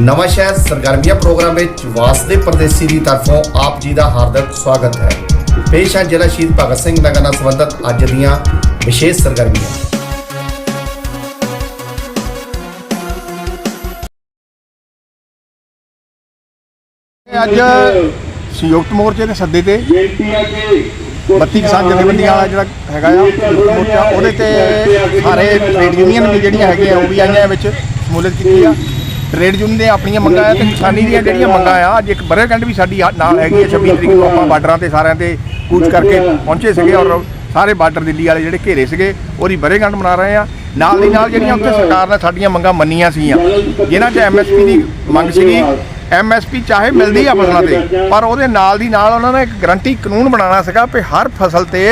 ਨਵਾਂ ਸ਼ਹਿਰ ਸਰਗਰਮੀਆਂ ਪ੍ਰੋਗਰਾਮ ਵਿੱਚ ਵਾਸਦੇ ਪਰਦੇਸੀ ਦੀ ਤਰਫੋਂ ਆਪ ਜੀ ਦਾ ਹਾਰਦਿਕ ਸਵਾਗਤ ਹੈ। ਪੇਸ਼ ਹੈ ਜ਼ਿਲ੍ਹਾ ਸ਼ਹੀਦ ਭਗਤ ਸਿੰਘ ਨਗਰ ਨਾਲ ਸੰਬੰਧਿਤ ਅੱਜ ਦੀਆਂ ਵਿਸ਼ੇਸ਼ ਸਰਗਰਮੀਆਂ। ਅੱਜ ਸੰਯੁਕਤ ਮੋਰਚੇ ਦੇ ਸੱਦੇ ਤੇ 32 ਕਿਸਾਨ ਜਥੇਬੰਦੀਆਂ ਵਾਲਾ ਜਿਹੜਾ ਹੈਗਾ ਆ, ਮੋਰਚਾ, ਉਹਦੇ ਤੇ ਸਾਰੇ ਟ੍ਰੇਡ ਯੂਨੀਅਨ ਵੀ ਜਿਹੜੀਆਂ ਹੈਗੀਆਂ, ਉਹ ਵੀ ਆਈਆਂ ਵਿੱਚ ਸ਼ਮੂਲੀਅਤ ਕੀਤੀ ਆ। ਟ੍ਰੇਡ ਯੂਨੀਅਨ ਨੇ ਆਪਣੀਆਂ ਮੰਗਾਂ ਆ ਤੇ ਕਿਸਾਨੀ ਦੀਆਂ ਜਿਹੜੀਆਂ ਮੰਗਾਂ ਆ, ਅੱਜ ਇੱਕ ਬਰੇਕੰਡ ਵੀ ਸਾਡੀ ਆ- ਨਾਲ ਹੈਗੀ ਹੈ 26 ਤਰੀਕ ਨੂੰ ਆਪਾਂ ਬਾਰਡਰਾਂ ਤੇ ਸਾਰਿਆਂ ਤੇ ਕੂਚ ਕਰਕੇ ਪਹੁੰਚੇ ਸੀਗੇ ਔਰ ਸਾਰੇ ਬਾਰਡਰ ਦਿੱਲੀ ਵਾਲੇ ਜਿਹੜੇ ਘੇਰੇ ਸੀਗੇ, ਉਹਦੀ ਬਰੇਕੰਡ ਮਨਾ ਰਹੇ ਆ। ਨਾਲ ਦੀ ਨਾਲ ਜਿਹੜੀਆਂ ਉੱਥੇ ਸਰਕਾਰ ਨੇ ਸਾਡੀਆਂ ਮੰਗਾਂ ਮੰਨੀਆਂ ਸੀਗੀਆਂ, ਜਿਨ੍ਹਾਂ 'ਚ ਐਮਐਸਪੀ ਦੀ ਮੰਗ ਸੀਗੀ। ਐਮਐਸਪੀ ਚਾਹੇ ਮਿਲਦੀ ਆ ਫਸਲਾਂ ਤੇ, ਪਰ ਉਹਦੇ ਨਾਲ ਦੀ ਨਾਲ ਉਹਨਾਂ ਨੇ ਇੱਕ ਗਰੰਟੀ ਕਾਨੂੰਨ ਬਣਾਉਣਾ ਸੀਗਾ ਕਿ ਹਰ ਫਸਲ ਤੇ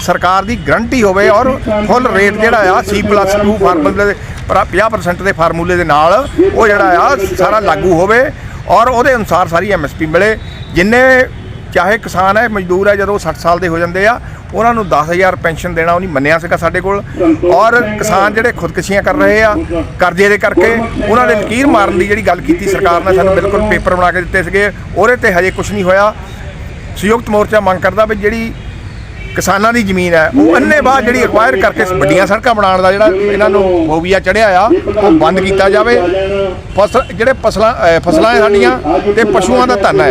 ਸਰਕਾਰ ਦੀ ਗਰੰਟੀ ਹੋਵੇ ਔਰ ਫੁੱਲ ਰੇਟ ਜਿਹੜਾ ਆ C+2 ਫਾਰਮੂਲੇ ਦੇ ਪਰ 50% ਦੇ ਫਾਰਮੂਲੇ ਦੇ ਨਾਲ ਉਹ ਜਿਹੜਾ ਆ, ਸਾਰਾ ਲਾਗੂ ਹੋਵੇ ਔਰ ਉਹਦੇ ਅਨੁਸਾਰ ਸਾਰੀ ਐਮਐਸਪੀ ਮਿਲੇ। ਜਿੰਨੇ ਚਾਹੇ ਕਿਸਾਨ ਹੈ, ਮਜ਼ਦੂਰ ਹੈ, ਜਦੋਂ 60 ਸਾਲ ਦੇ ਹੋ ਜਾਂਦੇ ਆ, ਉਹਨਾਂ ਨੂੰ 10000 ਪੈਨਸ਼ਨ ਦੇਣਾ ਉਹਨੇ ਮੰਨਿਆ ਸੀਗਾ ਸਾਡੇ ਕੋਲ। ਔਰ ਕਿਸਾਨ ਜਿਹੜੇ ਖੁਦਕੁਸ਼ੀਆਂ ਕਰ ਰਹੇ ਆ, ਕਰਜ਼ੇ ਦੇ ਕਰਕੇ, ਉਹਨਾਂ ਦੇ ਲਕੀਰ ਮਾਰਨ ਦੀ ਜਿਹੜੀ ਗੱਲ ਕੀਤੀ ਸਰਕਾਰ ਨੇ, ਸਾਨੂੰ ਬਿਲਕੁਲ ਪੇਪਰ ਬਣਾ ਕੇ ਦਿੱਤੇ ਸੀਗੇ। ਉਹਦੇ ਤੇ ਹਜੇ ਕੁਝ ਨਹੀਂ ਹੋਇਆ। ਸੰਯੁਕਤ ਮੋਰਚਾ ਮੰਗ ਕਰਦਾ ਵੀ ਜਿਹੜੀ ਕਿਸਾਨਾਂ ਦੀ ਜ਼ਮੀਨ ਹੈ, ਉਹ ਅੰਨੇ ਬਾਅਦ ਜਿਹੜੀ ਐਕਵਾਇਰ ਕਰਕੇ ਵੱਡੀਆਂ ਸੜਕਾਂ ਬਣਾਉਣ ਦਾ ਜਿਹੜਾ ਇਹਨਾਂ ਨੂੰ ਹੋਵੀਆ ਚੜਿਆ ਆ, ਉਹ ਬੰਦ ਕੀਤਾ ਜਾਵੇ। ਫਸਲ ਜਿਹੜੇ ਫਸਲਾਂ ਫਸਲਾਂ ਹੈ ਸਾਡੀਆਂ ਤੇ ਪਸ਼ੂਆਂ ਦਾ ਧਨ ਹੈ।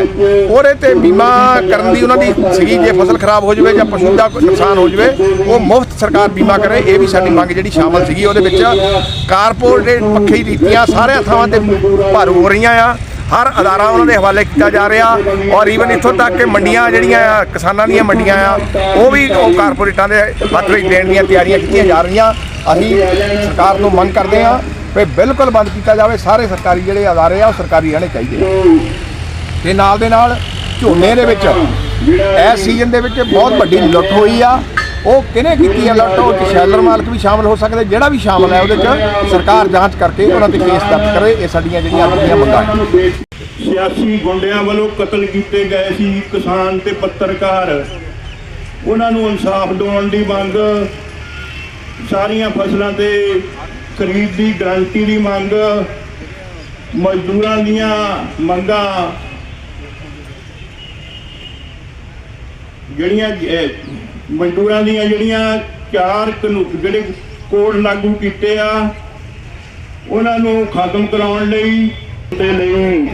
ਉਹਦੇ ਤੇ ਬੀਮਾ ਕਰਨ ਦੀ ਉਹਨਾਂ ਦੀ ਸੀਗੀ, ਜੇ ਫਸਲ ਖਰਾਬ ਹੋ ਜਾਵੇ ਜਾਂ ਪਸ਼ੂ ਦਾ ਕੋਈ ਨੁਕਸਾਨ ਹੋ ਜਾਵੇ, ਉਹ ਮੁਫਤ ਸਰਕਾਰ ਬੀਮਾ ਕਰੇ। ਇਹ ਵੀ ਸਾਡੀ ਮੰਗ ਜਿਹੜੀ ਸ਼ਾਮਲ ਸੀਗੀ, ਉਹਦੇ ਵਿੱਚ ਕਾਰਪੋਰੇਟ ਪੱਖੀ ਰੀਤੀਆਂ ਸਾਰਿਆਂ ਥਾਵਾਂ ਤੇ ਭਾਰੂ ਹੋ ਰਹੀਆਂ ਆ। ਹਰ ਅਦਾਰਾ ਉਹਨਾਂ ਦੇ ਹਵਾਲੇ ਕੀਤਾ ਜਾ ਰਿਹਾ ਔਰ ਈਵਨ ਇੱਥੋਂ ਤੱਕ ਕਿ ਮੰਡੀਆਂ ਜਿਹੜੀਆਂ ਆ, ਕਿਸਾਨਾਂ ਦੀਆਂ ਮੰਡੀਆਂ ਆ, ਉਹ ਵੀ ਉਹ ਕਾਰਪੋਰੇਟਾਂ ਦੇ ਹੱਥ ਵਿੱਚ ਦੇਣ ਦੀਆਂ ਤਿਆਰੀਆਂ ਕੀਤੀਆਂ ਜਾ ਰਹੀਆਂ। ਅਸੀਂ ਸਰਕਾਰ ਨੂੰ ਮੰਗ ਕਰਦੇ ਆ ਵੀ ਬਿਲਕੁਲ ਬੰਦ ਕੀਤਾ ਜਾਵੇ, ਸਾਰੇ ਸਰਕਾਰੀ ਜਿਹੜੇ ਅਦਾਰੇ ਆ, ਉਹ ਸਰਕਾਰੀ ਰਹਿਣੇ ਚਾਹੀਦੇ ਆ। ਤੇ ਨਾਲ ਦੇ ਨਾਲ ਝੋਨੇ ਦੇ ਵਿੱਚ, ਇਸ ਸੀਜ਼ਨ ਦੇ ਵਿੱਚ ਬਹੁਤ ਵੱਡੀ ਲੁੱਟ ਹੋਈ ਆ। ਉਹ ਕਿਹਨੇ ਕੀਤੀ ਆ ਲੁੱਟ? ਉਹ 'ਚ ਸ਼ੈਲਰ ਮਾਲਕ ਵੀ ਸ਼ਾਮਲ ਹੋ ਸਕਦੇ, ਜਿਹੜਾ ਵੀ ਸ਼ਾਮਲ ਹੈ ਉਹਦੇ 'ਚ ਸਰਕਾਰ ਜਾਂਚ ਕਰਕੇ ਉਹਨਾਂ ਤੇ ਕੇਸ ਦਰਜ ਕਰੇ, ਇਹ ਸਾਡੀਆਂ ਜਿਹੜੀਆਂ ਅੱਜ ਮੰਗਾਂ ਸਿਆਸੀ ਗੁੰਡਿਆਂ ਵੱਲੋਂ ਕਤਲ ਕੀਤੇ ਗਏ ਸੀ ਕਿਸਾਨ ਤੇ ਪੱਤਰਕਾਰ। ਉਹਨਾਂ ਨੂੰ ਇਨਸਾਫ ਦਿਵਾਉਣ ਦੀ ਮੰਗ, ਸਾਰੀਆਂ ਫਸਲਾਂ ਤੇ ਖਰੀਦ ਦੀ ਗਰੰਟੀ ਦੀ ਮੰਗ, ਮਜ਼ਦੂਰਾਂ ਦੀਆਂ ਮੰਗਾਂ ਜਿਹੜੀਆਂ ਮਜ਼ਦੂਰਾਂ ਦੀਆਂ ਜਿਹੜੀਆਂ ਚਾਰ ਕਾਨੂੰਨ ਜਿਹੜੇ ਕੋਡ ਲਾਗੂ ਕੀਤੇ ਆ, ਉਹਨਾਂ ਨੂੰ ਖਤਮ ਕਰਾਉਣ ਲਈ ਦੇ ਲਈ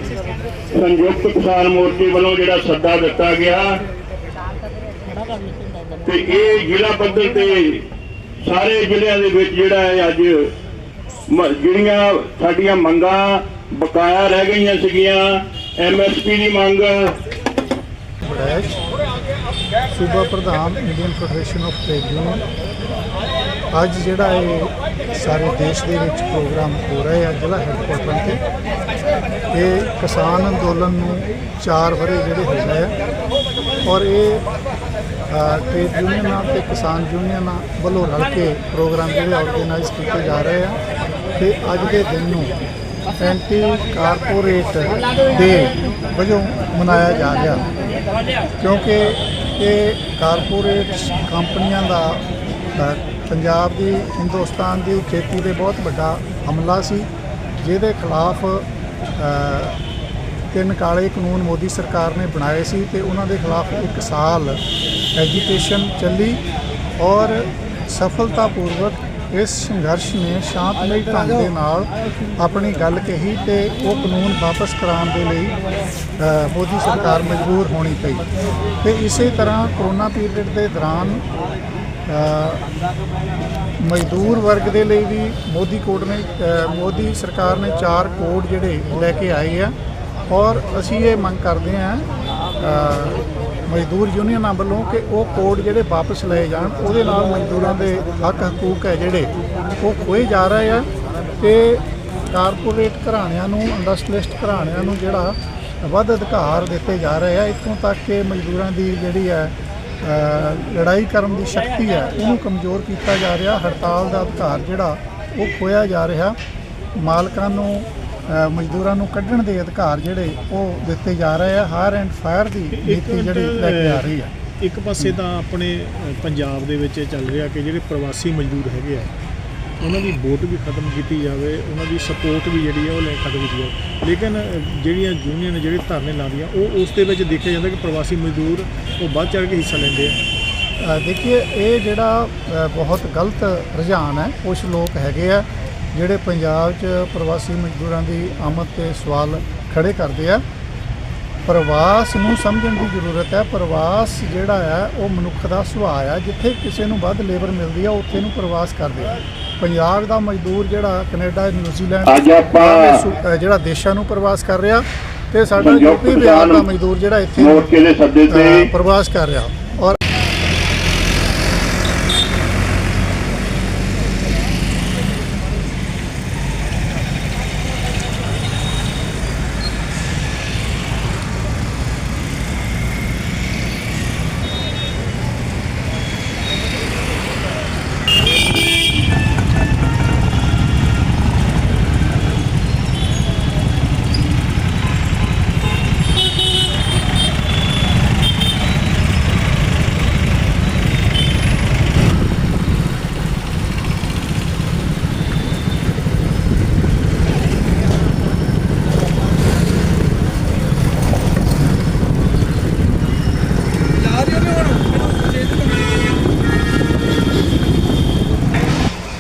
ਸੰਯੁਕਤ ਕਿਸਾਨ ਮੋਰਚੇ ਵੱਲੋਂ ਜਿਹੜਾ ਸੱਦਾ ਦਿੱਤਾ ਗਿਆ ਤੇ ਇਹ ਜ਼ਿਲ੍ਹਾ ਪੱਧਰ ਤੇ ਸਾਰੇ ਜ਼ਿਲ੍ਹਿਆਂ ਦੇ ਵਿੱਚ ਜਿਹੜਾ ਹੈ ਅੱਜ ਜਿਹੜੀਆਂ ਸਾਡੀਆਂ ਮੰਗਾਂ ਬਕਾਇਆ ਰਹਿ ਗਈਆਂ ਸੀਗੀਆਂ ਐਮਐਸਪੀ ਦੀ ਮੰਗ। ਬੜੈਚ ਸੂਬਾ ਪ੍ਰਧਾਨ Indian federation of trade union ਅੱਜ ਜਿਹੜਾ ਇਹ ਸਾਰੇ ਦੇਸ਼ ਦੇ ਵਿੱਚ ਪ੍ਰੋਗਰਾਮ ਹੋ ਰਿਹਾ ਹੈ ਜ਼ਿਲ੍ਹਾ ਹੈੱਡਕੁਆਟਰ ਤੇ ਇਹ ਕਿਸਾਨ ਅੰਦੋਲਨ ਨੂੰ 4 ਵਰੇ ਜਿਹੜੇ ਹੋ ਗਏ ਆ ਔਰ ਇਹ ਅ, ਟ੍ਰੇਡ ਯੂਨੀਅਨਾਂ ਤੇ ਕਿਸਾਨ ਯੂਨੀਅਨਾਂ ਵੱਲੋਂ ਰਲ ਕੇ ਪ੍ਰੋਗਰਾਮ ਜਿਹੜੇ ਆਰਗੇਨਾਈਜ਼ ਕੀਤੇ ਜਾ ਰਹੇ ਆ ਤੇ ਅੱਜ ਦੇ ਦਿਨ ਨੂੰ ਐਂਟੀ ਕਾਰਪੋਰੇਟ ਡੇ ਵਜੋਂ ਮਨਾਇਆ ਜਾ ਰਿਹਾ। ਕਿਉਂਕਿ ਇਹ ਕਾਰਪੋਰੇਟ ਕੰਪਨੀਆਂ ਦਾ ਪੰਜਾਬ ਦੀ, ਹਿੰਦੁਸਤਾਨ ਦੀ ਖੇਤੀ ਦੇ ਬਹੁਤ ਵੱਡਾ ਹਮਲਾ ਸੀ, ਜਿਹਦੇ ਖਿਲਾਫ ਤਿੰਨ ਕਾਲੇ ਕਾਨੂੰਨ ਮੋਦੀ ਸਰਕਾਰ ਨੇ ਬਣਾਏ ਸੀ ਤੇ ਉਹਨਾਂ ਦੇ ਖਿਲਾਫ ਇੱਕ ਸਾਲ ਐਜੀਟੇਸ਼ਨ ਚੱਲੀ ਔਰ ਸਫਲਤਾਪੂਰਵਕ ਇਸ ਸੰਘਰਸ਼ ਨੇ ਸ਼ਾਂਤਮਈ ਢੰਗ ਦੇ ਨਾਲ ਆਪਣੀ ਗੱਲ ਕਹੀ ਤੇ ਉਹ ਕਾਨੂੰਨ ਵਾਪਸ ਕਰਾਉਣ ਦੇ ਲਈ ਮੋਦੀ ਸਰਕਾਰ ਮਜਬੂਰ ਹੋਣੀ ਪਈ। ਤੇ ਇਸੇ ਤਰ੍ਹਾਂ ਕਰੋਨਾ ਪੀਰੀਅਡ ਦੇ ਦੌਰਾਨ ਮਜ਼ਦੂਰ ਵਰਗ ਦੇ ਲਈ ਵੀ ਮੋਦੀ ਕੋਟ ਨੇ ਮੋਦੀ ਸਰਕਾਰ ਨੇ ਚਾਰ ਕੋਡ ਜਿਹੜੇ ਲੈ ਕੇ ਆਏ ਆ। ਔਰ ਅਸੀਂ ਇਹ ਮੰਗ ਕਰਦੇ ਹਾਂ ਮਜ਼ਦੂਰ ਯੂਨੀਅਨਾਂ ਵੱਲੋਂ ਕਿ ਉਹ ਕੋਡ ਜਿਹੜੇ ਵਾਪਸ ਲਏ ਜਾਣ। ਉਹਦੇ ਨਾਲ ਮਜ਼ਦੂਰਾਂ ਦੇ ਹੱਕ ਹਕੂਕ ਹੈ ਜਿਹੜੇ, ਉਹ ਖੋਏ ਜਾ ਰਹੇ ਆ ਤੇ ਕਾਰਪੋਰੇਟ ਘਰਾਣਿਆਂ ਨੂੰ ਇੰਡਸਟਰੀਲਿਸਟ ਘਰਾਣਿਆਂ ਨੂੰ ਜਿਹੜਾ ਵੱਧ ਅਧਿਕਾਰ ਦਿੱਤੇ ਜਾ ਰਹੇ ਆ, ਇੱਥੋਂ ਤੱਕ ਕਿ ਮਜ਼ਦੂਰਾਂ ਦੀ ਜਿਹੜੀ ਹੈ ਲੜਾਈ ਕਰਨ ਦੀ ਸ਼ਕਤੀ ਹੈ ਉਹਨੂੰ ਕਮਜ਼ੋਰ ਕੀਤਾ ਜਾ ਰਿਹਾ ਹੜਤਾਲ ਦਾ ਅਧਿਕਾਰ ਜਿਹੜਾ ਉਹ ਖੋਇਆ ਜਾ ਰਿਹਾ। ਮਾਲਕਾਂ ਨੂੰ ਮਜ਼ਦੂਰਾਂ ਨੂੰ ਕੱਢਣ ਦੇ ਅਧਿਕਾਰ ਜਿਹੜੇ ਉਹ ਦਿੱਤੇ ਜਾ ਰਹੇ ਆ। ਹਾਇਰ ਐਂਡ ਫਾਇਰ ਦੀ ਨੀਤੀ ਜਿਹੜੀ ਲੈ ਕੇ ਆ ਰਹੀ ਆ ਇੱਕ ਪਾਸੇ ਤਾਂ ਆਪਣੇ ਪੰਜਾਬ ਦੇ ਵਿੱਚ ਚੱਲ ਰਿਹਾ ਕਿ ਜਿਹੜੇ ਪ੍ਰਵਾਸੀ ਮਜ਼ਦੂਰ ਹੈਗੇ ਆ ਉਹਨਾਂ ਦੀ ਵੋਟ ਵੀ ਖਤਮ ਕੀਤੀ ਜਾਵੇ ਉਹਨਾਂ ਦੀ ਸਪੋਰਟ ਵੀ ਜਿਹੜੀ ਹੈ ਉਹ ਲੈ ਖਤਮ ਕੀਤੀ ਜਾਵੇ। ਲੇਕਿਨ ਜਿਹੜੀਆਂ ਯੂਨੀਅਨ ਜਿਹੜੇ ਧਰਨੇ ਲਾਉਂਦੀਆਂ ਉਹ ਉਸ ਦੇ ਵਿੱਚ ਦੇਖਿਆ ਜਾਂਦਾ ਕਿ ਪ੍ਰਵਾਸੀ ਮਜ਼ਦੂਰ ਉਹ ਵੱਧ ਚੜ੍ਹ ਕੇ ਹਿੱਸਾ ਲੈਂਦੇ ਆ। ਅ, ਦੇਖੀਏ ਇਹ ਜਿਹੜਾ ਬਹੁਤ ਗਲਤ ਰੁਝਾਨ ਹੈ। ਕੁਝ ਲੋਕ ਹੈਗੇ ਆ ਜਿਹੜੇ ਪੰਜਾਬ 'ਚ ਪ੍ਰਵਾਸੀ ਮਜ਼ਦੂਰਾਂ ਦੀ ਆਮਦ ਤੇ ਸਵਾਲ ਖੜੇ ਕਰਦੇ ਆ। ਪ੍ਰਵਾਸ ਨੂੰ ਸਮਝਣ ਦੀ ਜ਼ਰੂਰਤ ਹੈ। ਪ੍ਰਵਾਸ ਜਿਹੜਾ ਹੈ ਉਹ ਮਨੁੱਖ ਦਾ ਸੁਭਾਅ ਆ ਜਿੱਥੇ ਕਿਸੇ ਨੂੰ ਵੱਧ ਲੇਬਰ ਮਿਲਦੀ ਆ ਉੱਥੇ ਨੂੰ ਪ੍ਰਵਾਸ ਕਰਦੇ ਆ। ਪੰਜਾਬ ਦਾ ਮਜ਼ਦੂਰ ਜਿਹੜਾ ਕੈਨੇਡਾ ਨਿਊਜ਼ੀਲੈਂਡ ਅੱਜ ਆਪਾਂ ਜਿਹੜਾ ਦੇਸ਼ਾਂ ਨੂੰ ਪ੍ਰਵਾਸ ਕਰ ਰਿਹਾ ਤੇ ਸਾਡਾ ਯੂਪੀ ਬਿਹਾਰ ਦਾ ਮਜ਼ਦੂਰ ਜਿਹੜਾ ਇੱਥੇ ਮੋਰਚੇ ਦੇ ਸੱਦੇ ਤੇ ਪ੍ਰਵਾਸ ਕਰ ਰਿਹਾ ਔਰ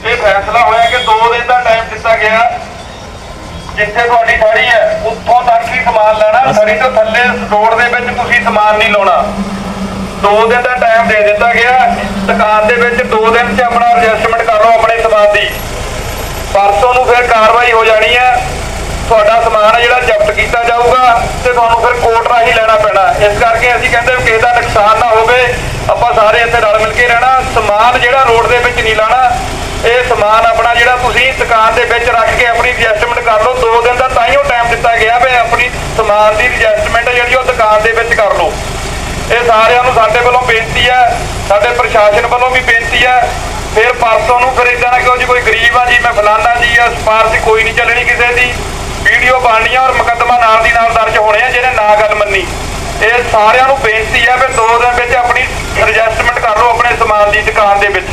ਇਹ ਫੈਸਲਾ ਹੋਇਆ ਕਿ 2 ਦਿਨ ਦਾ ਟਾਈਮ ਦਿੱਤਾ ਗਿਆ ਜਿੱਥੇ ਤੁਹਾਡੀ ਥੜੀ ਹੈ ਉੱਥੋਂ ਤੱਕ ਹੀ ਸਮਾਨ ਲੈਣਾ। ਥੜੀ ਤੋਂ ਥੱਲੇ ਰੋਡ ਦੇ ਵਿੱਚ ਤੁਸੀਂ ਸਮਾਨ ਨਹੀਂ ਲਾਉਣਾ। 2 ਦਿਨ ਦਾ ਟਾਈਮ ਦੇ ਦਿੱਤਾ ਗਿਆ। ਦੁਕਾਨ ਦੇ ਵਿੱਚ 2 ਦਿਨ 'ਚ ਆਪਣਾ ਐਡਜਸਟਮੈਂਟ ਕਰ ਲਓ ਆਪਣੇ ਸਮਾਨ ਦੀ। ਪਰਸੋਂ ਨੂੰ ਫਿਰ ਕਾਰਵਾਈ ਹੋ ਜਾਣੀ ਹੈ। ਤੁਹਾਡਾ ਸਮਾਨ ਜਿਹੜਾ ਜ਼ਬਤ ਕੀਤਾ ਜਾਊਗਾ ਤੇ ਤੁਹਾਨੂੰ ਫਿਰ ਕੋਰਟ ਰਾਹੀਂ ਲੈਣਾ ਪੈਣਾ। ਇਸ ਕਰਕੇ ਅਸੀਂ ਕਹਿੰਦੇ ਕਿਸੇ ਦਾ ਨੁਕਸਾਨ ਨਾ ਹੋਵੇ। ਆਪਾਂ ਸਾਰੇ ਇੱਥੇ ਰਲ ਮਿਲ ਕੇ ਰਹਿਣਾ। ਸਮਾਨ ਜਿਹੜਾ ਰੋਡ ਦੇ ਵਿੱਚ ਨਹੀਂ ਲਾਣਾ ਇਹ ਸਮਾਨ ਆਪਣਾ ਜਿਹੜਾ ਤੁਸੀਂ ਦੁਕਾਨ ਦੇ ਵਿੱਚ ਰੱਖ ਕੇ ਆਪਣੀ ਐਡਜਸਟਮੈਂਟ ਕਰ ਲਓ 2 ਦਿਨ ਦਾ ਤਾਂ ਹੀ ਉਹ ਟਾਈਮ ਦਿੱਤਾ ਗਿਆ ਵੀ ਆਪਣੀ ਸਮਾਨ ਦੀ ਐਡਜਸਟਮੈਂਟ ਜਿਹੜੀ ਉਹ ਦੁਕਾਨ ਦੇ ਵਿੱਚ ਕਰ ਲਓ। ਇਹ ਸਾਰਿਆਂ ਨੂੰ ਸਾਡੇ ਵੱਲੋਂ ਬੇਨਤੀ ਹੈ, ਸਾਡੇ ਪ੍ਰਸ਼ਾਸਨ ਵੱਲੋਂ ਵੀ ਬੇਨਤੀ ਹੈ। ਫਿਰ ਪਰਸੋਂ ਨੂੰ ਫਿਰ ਇਦਾਂ ਨਾ ਕਿਉਂ ਜੀ ਕੋਈ ਗਰੀਬ ਆ ਜੀ, ਮੈਂ ਫਲਾਨਾ ਜੀ ਆ, ਸਿਫਾਰਸ਼ ਕੋਈ ਨਹੀਂ ਚੱਲਣੀ ਕਿਸੇ ਦੀ। ਵੀਡੀਓ ਬਣਨੀ ਆ ਔਰ ਮੁਕੱਦਮਾ ਨਾਲ ਦੀ ਨਾਲ ਦਰਜ ਹੋਣੇ ਆ, ਜਿਹਨੇ ਨਾ ਗੱਲ ਮੰਨੀ। ਇਹ ਸਾਰਿਆਂ ਨੂੰ ਬੇਨਤੀ ਹੈ ਵੀ ਦੋ ਦਿਨ ਵਿੱਚ ਆਪਣੀ ਰਜਿਸਟਰਮੈਂਟ ਕਰ ਲਓ ਆਪਣੇ ਸਮਾਨ ਦੀ ਦੁਕਾਨ ਦੇ ਵਿੱਚ।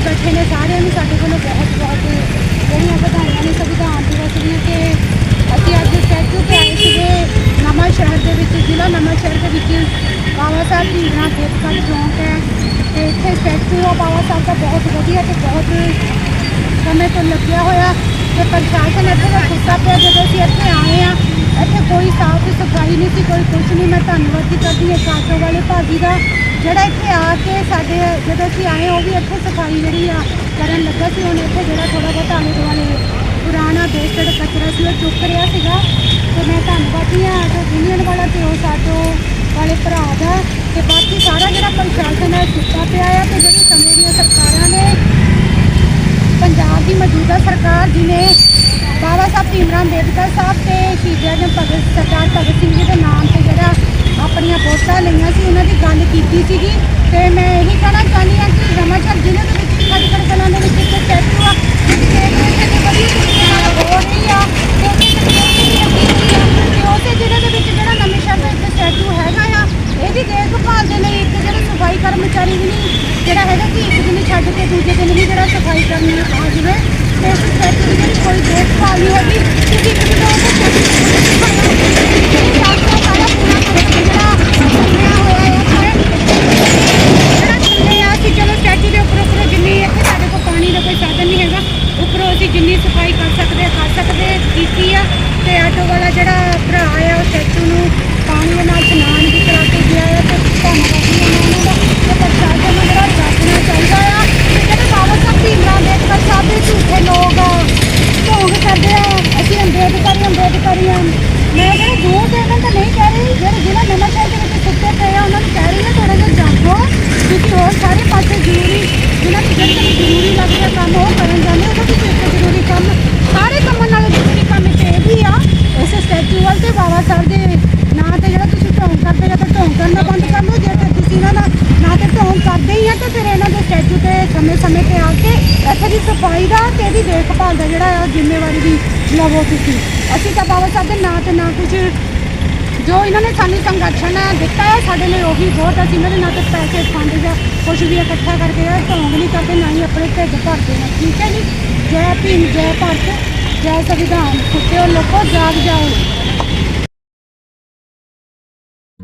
ਵਿੱਚ ਬੈਠੇ ਨੇ, ਸਾਰਿਆਂ ਨੂੰ ਸਾਡੇ ਵੱਲੋਂ ਬਹੁਤ ਬਹੁਤ ਜਿਹੜੀਆਂ ਵਧਾਈਆਂ ਨੇ, ਸੰਵਿਧਾਨ ਦਿਵਸ ਦੀਆਂ ਕਿ ਅਸੀਂ ਅੱਜ ਸਟੈਚੂ ਤੇ ਆਏ ਸੀਗੇ ਨਵਾਂ ਸ਼ਹਿਰ ਦੇ ਵਿੱਚ, ਜ਼ਿਲ੍ਹਾ ਨਵਾਂ ਸ਼ਹਿਰ ਦੇ ਵਿੱਚ। ਬਾਬਾ ਸਾਹਿਬ ਦੀ ਨਾ ਦੇਵਤਾ ਚੌਂਕ ਹੈ ਤੇ ਇੱਥੇ ਸਟੈਚੂ ਆ ਬਾਬਾ ਸਾਹਿਬ ਦਾ ਬਹੁਤ ਵਧੀਆ ਤੇ ਬਹੁਤ ਸਮੇਂ ਤੋਂ ਲੱਗਿਆ ਹੋਇਆ ਤੇ ਪ੍ਰਸ਼ਾਸਨ ਇੱਥੇ ਦਾ ਗੁੱਸਾ ਪਿਆ ਜਦੋਂ ਅਸੀਂ ਇੱਥੇ ਆਏ ਆ। ਇੱਥੇ ਕੋਈ ਸਾਫ਼ ਸਫ਼ਾਈ ਨਹੀਂ ਸੀ, ਕੋਈ ਕੁਛ ਨਹੀਂ। ਮੈਂ ਧੰਨਵਾਦ ਕਰਦੀ ਹਾਂ ਕਾਟੋ ਵਾਲੇ ਭਾਜੀ ਦਾ। ਜਿਹੜਾ ਇੱਥੇ ਆ ਕੇ ਸਾਡੇ ਜਦੋਂ ਅਸੀਂ ਆਏ, ਉਹ ਵੀ ਇੱਥੇ ਸਫ਼ਾਈ ਜਿਹੜੀ ਆ ਕਰਨ ਲੱਗਾ ਸੀ। ਹੁਣ ਇੱਥੇ ਜਿਹੜਾ ਥੋੜਾ ਬਹੁਤ ਆਲੇ ਦੁਆਲੇ ਪੁਰਾਣਾ ਵੇਸਟਡ ਕਚਰਾ ਸੀ, ਉਹ ਚੁੱਕ ਰਿਹਾ ਸੀਗਾ। ਤੇ ਮੈਂ ਧੰਨਵਾਦੀ ਹਾਂ ਆਟੋ ਯੂਨੀਅਨ ਵਾਲਾ ਤੇ ਉਸ ਆਟੋ ਵਾਲੇ ਭਰਾ ਦਾ। ਤੇ ਬਾਕੀ ਸਾਰਾ ਜਿਹੜਾ ਪ੍ਰਸ਼ਾਸਨ ਹੈ ਸੁੱਤਾ ਪਿਆ ਆ। ਤੇ ਜਿਹੜੀ ਸਮੇਂ ਦੀਆਂ ਸਰਕਾਰਾਂ ਨੇ, ਪੰਜਾਬ ਦੀ ਮੌਜੂਦਾ ਸਰਕਾਰ ਜਿਨੇ ਬਾਬਾ ਸਾਹਿਬ ਭੀਮਰਾਮ ਅੰਬੇਦਕਰ ਸਾਹਿਬ ਤੇ ਸ਼ਹੀਦਾਂ ਦੇ ਭਗਤ ਸਰਦਾਰ ਭਗਤ ਸਿੰਘ ਜੀ ਦੇ ਨਾਮ ਤੇ ਜਿਹੜਾ ਆਪਣੀਆਂ ਵੋਟਾਂ ਲਈਆਂ ਸੀ, ਉਹਨਾਂ ਦੀ ਗੱਲ ਕੀਤੀ ਸੀਗੀ। ਤੇ ਮੈਂ ਇਹੀ ਕਹਿਣਾ ਚਾਹੁੰਦੀ ਹਾਂ ਕਿ ਰਮਾਚਰ ਜ਼ਿਲ੍ਹੇ ਦੇ ਵਿੱਚ ਖੜਕੜ ਕਲਾਂ ਦੇ ਵਿੱਚ ਇੱਕ ਸਟੈਚੂ ਆ। ਜਿਹਦੀ ਦੇਖ ਰੇਖ ਤੇ ਬੜੀ ਤਰੀਕੇ ਹੋ ਰਹੀ ਆ। ਤੇ ਜ਼ਿਲ੍ਹੇ ਦੇ ਵਿੱਚ ਜਿਹੜਾ ਨਵੇਂ ਸ਼ਹਿਰ ਦਾ ਇੱਕ ਸਟੈਚੂ ਹੈਗਾ ਆ, ਇਹਦੀ ਦੇਖਭਾਲ ਦੇ ਲਈ ਇੱਕ ਜਿਹੜਾ ਸਫ਼ਾਈ ਕਰਮਚਾਰੀ ਵੀ ਨਹੀਂ, ਜਿਹੜਾ ਹੈਗਾ ਕਿ ਇੱਕ ਦਿਨ ਛੱਡ ਕੇ ਦੂਜੇ ਦਿਨ ਵੀ ਜਿਹੜਾ ਸਫ਼ਾਈ ਕਰਨ ਆ ਜਾਵੇ ਤੇ ਇਸ ਸਟੈਚੂ ਕੋਈ ਦੇਖਭਾਲ ਨਹੀਂ ਹੈਗੀ ਕਿਉਂਕਿ ਇੱਕ ਦਿਨ ਉਹ ਸਟੈਚੂ ਸਾਰਾ ਪੂਰਾ ਜਿਹੜਾ ਬਣਿਆ ਹੋਇਆ ਹੈ ਜਿਹੜਾ ਥੱਲੇ ਆ ਕਿ ਚਲੋ ਸਟੈਚੂ ਦੇ ਉੱਪਰ ਉੱਪਰ ਜਿੰਨੀ ਇੱਥੇ ਸਾਡੇ ਕੋਲ ਪਾਣੀ ਦਾ ਕੋਈ ਸਾਧਨ ਨਹੀਂ ਹੈਗਾ ਉੱਪਰੋਂ ਅਸੀਂ ਜਿੰਨੀ ਸਫ਼ਾਈ ਕਰ ਸਕਦੇ ਹਾਂ, ਕਰ ਸਕਦੇ ਕੀਤੀ ਆ ਤੇ ਆਟੋ ਵਾਲਾ ਜਿਹੜਾ ਭਰਾ ਆ ਉਹ ਸਟੈਚੂ ਨੂੰ ਪਾਣੀ ਦੇ ਨਾਲ ਇਸ਼ਨਾਨ ਵੀ ਕਰਾ ਕੇ ਗਿਆ ਆ ਤੇ ਧੰਨਵਾਦੀ ਹਾਂ ਮੈਂ ਉਹਨਾਂ ਦਾ ਤੇ ਪ੍ਰਸ਼ਾਸਨ ਨੂੰ ਜਿਹੜਾ ਜਾਗਣਾ ਚਾਹੀਦਾ ਆ ਕਿ ਜਿਹੜੇ ਬਾਬਾ ਸਾਹਿਬ ਭੀਮਰਾव ਅੰਬੇਦਕਰ ਸਾਹਿਬ ਦੇ ਝੂਠੇ ਲੋਕ ਆ ਢੋਂਗ ਕਰਦੇ ਆ ਅਸੀਂ ਅੰਬੇਦਕਰ ਅੰਬੇਦਕਰ ਆ ਮੈਂ ਜਿਹੜੇ ਦੂਰ ਦੇ ਇਹਨਾਂ ਤਾਂ ਨਹੀਂ ਕਹਿ ਰਹੀ ਜਿਹੜੇ ਜ਼ਿਲ੍ਹਾ ਨਵਾਂ ਸ਼ਹਿਰ ਦੇ ਵਿੱਚ ਸੁੱਤੇ ਪਏ ਆ ਉਹਨਾਂ ਨੂੰ ਕਹਿ ਰਹੀ ਹਾਂ ਥੋੜਾ ਜਿਹਾ ਜਾਗੋ ਤੁਸੀਂ ਹੋਰ ਸਾਰੇ ਪਾਸੇ ਜ਼ਰੂਰੀ ਜਿਹਨਾਂ ਨੂੰ ਜਿਹੜੇ ਤੁਹਾਨੂੰ ਜ਼ਰੂਰੀ ਲੱਗਦਾ ਕੰਮ ਉਹ ਕਰਨ ਜਾਂਦੇ ਹੋ ਤਾਂ ਤੁਸੀਂ ਇੱਕ ਜ਼ਰੂਰੀ ਕੰਮ ਸਾਰੇ ਕੰਮਾਂ ਨਾਲੋਂ ਜ਼ਰੂਰੀ ਕੰਮ ਇੱਕ ਇਹ ਵੀ ਆ ਇਸ ਸਟੈਚੂ ਵੱਲ ਤੇ ਬਾਬਾ ਸਾਹਿਬ ਦੇ ਨਾਂ ਤੇ ਜਿਹੜਾ ਤੁਸੀਂ ਢੋਂਗ ਕਰਦੇ ਜਾਂ ਤਾਂ ਢੋਂਗ ਕਰਨਾ ਬੰਦ ਕਰ ਲਓ ਜੇ ਤਾਂ ਤੁਸੀਂ ਇਹਨਾਂ ਦਾ ਨਾਂ ਤੇ ਢੋਂਗ ਕਰਦੇ ਹੀ ਆ ਤਾਂ ਫਿਰ ਇਹਨਾਂ ਦੇ ਸਟੈਚੂ ਤੇ ਸਮੇਂ-ਸਮੇਂ ਤੇ ਆ ਕੇ ਇੱਥੇ ਦੀ ਸਫ਼ਾਈ ਦਾ ਤੇ ਇਹਦੀ ਦੇਖਭਾਲ ਦਾ ਜਿਹੜਾ ਆ ਜ਼ਿੰਮੇਵਾਰੀ ਵੀ ਲਵੋ ਅਸੀਂ ਤਾਂ ਬਾਬਾ ਸਾਹਿਬ ਦੇ ਨਾਂ ਤੇ ਨਾ ਕੁਝ ਜੋ ਇਹਨਾਂ ਨੇ ਸਾਨੂੰ ਸੰਗਠਨ ਦਿੱਤਾ ਹੈ, ਸਾਡੇ ਲਈ ਉਹੀ ਬਹੁਤ ਅਸੀਂ ਇਹਨਾਂ ਦੇ ਨਾਂ ਤੇ ਪੈਸੇ ਫੰਡ ਜਾਂ ਕੁਝ ਵੀ ਇਕੱਠਾ ਕਰਕੇ ਇਹ ਢੋਂਗ ਨਹੀਂ ਕਰਦੇ, ਨਾ ਹੀ ਆਪਣੇ ਢਿੱਡ ਭਰਦੇ ਨੇ। ਠੀਕ ਹੈ ਜੀ? ਜੈ ਭੀਮ, ਜੈ ਭਾਰਤ, ਜੈ ਸੰਵਿਧਾਨ। ਸੁੱਤਿਓ ਲੋਕੋ, ਜਾਗ ਜਾਓ।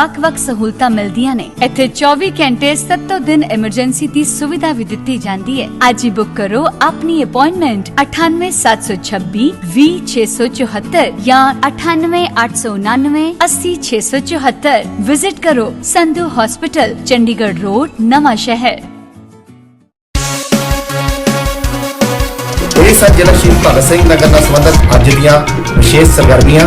ਵੱਖ-ਵੱਖ ਸਹੂਲਤਾਂ ਮਿਲਦੀਆਂ ਨੇ ਇੱਥੇ 24 ਘੰਟੇ 7 ਦਿਨ ਐਮਰਜੈਂਸੀ ਦੀ ਸੁਵਿਧਾ ਵੀ ਦਿੱਤੀ ਜਾਂਦੀ ਹੈ ਅੱਜ ਹੀ ਬੁੱਕ ਕਰੋ ਆਪਣੀ ਅਪਾਇੰਟਮੈਂਟ 98726 20674 ਜਾਂ 98899 80674 ਵਿਜ਼ਿਟ ਕਰੋ ਸੰਧੂ ਹਸਪੀਟਲ ਚੰਡੀਗੜ੍ਹ ਰੋਡ ਨਵਾਂ ਸ਼ਹਿਰ ਇਹ ਸਨ ਜ਼ਿਲ੍ਹਾ ਸ਼ਹੀਦ ਭਗਤ ਸਿੰਘ ਨਗਰ ਨਾਲ ਸੰਬੰਧਿਤ ਅੱਜ ਦੀਆਂ ਵਿਸ਼ੇਸ਼ ਸਰਗਰਮੀਆਂ